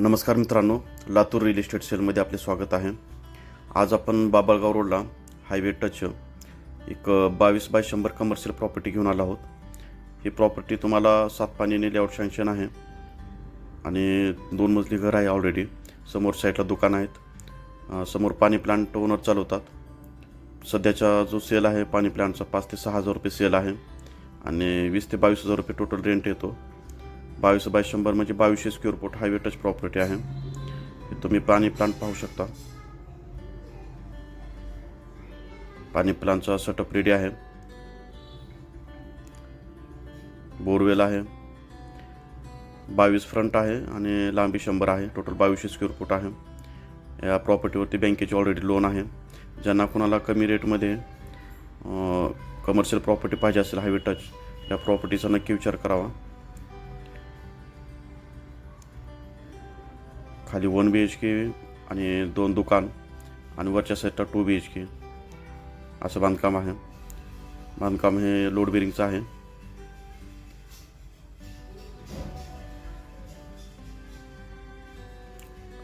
नमस्कार मित्रांनो Latur real estate सेलमध्ये आपले स्वागत आहे. आज आपण बाबळगाव रोडला हायवे टच एक बावीस बाय शंभर कमर्शियल प्रॉपर्टी घेऊन आलो आहोत. ही प्रॉपर्टी तुम्हाला सात पाणी लेआउट शँक्शन आहे. आणि दोन मजली घर आहे ऑलरेडी समोर साईडला दुकान आहेत. समोर पाणी प्लांट ओनर चालवतात. सध्याचा जो सेल आहे पाणी प्लांटचा पाच ते सहा हजार रुपये सेल आहे. आणि वीस ते बावीस हजार रुपये टोटल रेंट येतो. बावीस बाय शंभर म्हणजे बावीसशे square feet highway touch property आहे. तुम्ही पाणी प्लांट पाहू शकता. पाणी प्लांटचा सेटअप रेडी आहे. बोरवेल आहे. बावीस फ्रंट आहे आणि लांबी शंभर आहे. टोटल बावीसशे स्क्वेअर फूट आहे. या प्रॉपर्टीवरती बँकेची ऑलरेडी लोन आहे. ज्यांना कोणाला कमी रेटमध्ये कमर्शियल प्रॉपर्टी पाहिजे असेल हायवे टच या प्रॉपर्टीचा नक्की विचार करावा. खाली वन बी एच के आणि दोन दुकान आणि वरच्या साईडला टू बी एच के असं बांधकाम आहे. बांधकाम हे लोड बेरिंगचं आहे.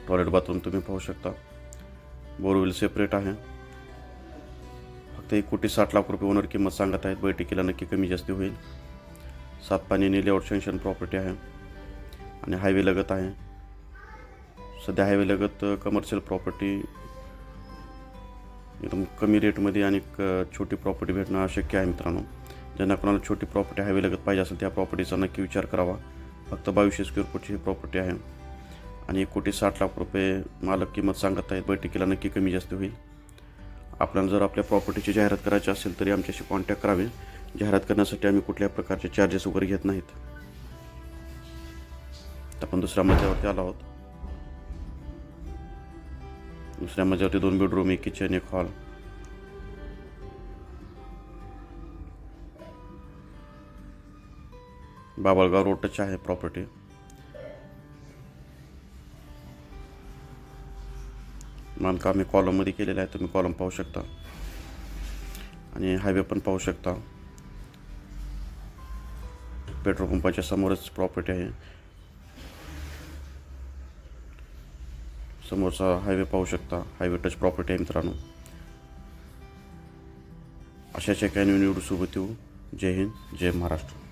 टॉयलेट बाथरूम तुम्ही पाहू शकता. बोरवेल सेपरेट आहे. फक्त एक कोटी साठ लाख रुपये ओनर किंमत सांगत आहेत. बैठकीला नक्की कमी जास्ती होईल. सात पाणी लेआउट सँक्शन प्रॉपर्टी आहे. आणि हायवे लगत आहे. सध्या हायवेलगत कमर्शियल प्रॉपर्टी एकदम कमी रेटमध्ये आणि क- छोटी प्रॉपर्टी भेटणं अशक्य आहे मित्रांनो. ज्यांना कोणाला छोटी प्रॉपर्टी हायवे लगत पाहिजे असेल त्या प्रॉपर्टीचा नक्की विचार करावा. फक्त बावीसशे स्क्वेअर फूटची ही प्रॉपर्टी आहे. आणि एक कोटी साठ लाख रुपये मालक किंमत सांगत आहेत बैठकीला नक्की कमी जास्त होईल. आपल्याला जर आपल्या प्रॉपर्टीची जाहिरात करायची असेल तरी आमच्याशी कॉन्टॅक्ट करावे. जाहिरात करण्यासाठी आम्ही कुठल्या प्रकारचे चार्जेस वगैरे घेत नाहीत. आपण दुसऱ्या मजल्यावरती आलो आहोत. दुसऱ्या मजल्यावरती दोन बेडरूम एक किचन एक हॉल बाबळगाव रोडच आहे प्रॉपर्टी बांधकाम मी कॉलममध्ये केलेलं आहे तुम्ही कॉलम पाहू शकता. आणि हायवे पण पाहू शकता. पेट्रोल पंपाच्या समोरच प्रॉपर्टी आहे. समोरचा हायवे पाहू शकता. हायवे टच प्रॉपर्टी आहे मित्रांनो. अशाच एका निवडीसोबत येऊ जय हिंद जय महाराष्ट्र.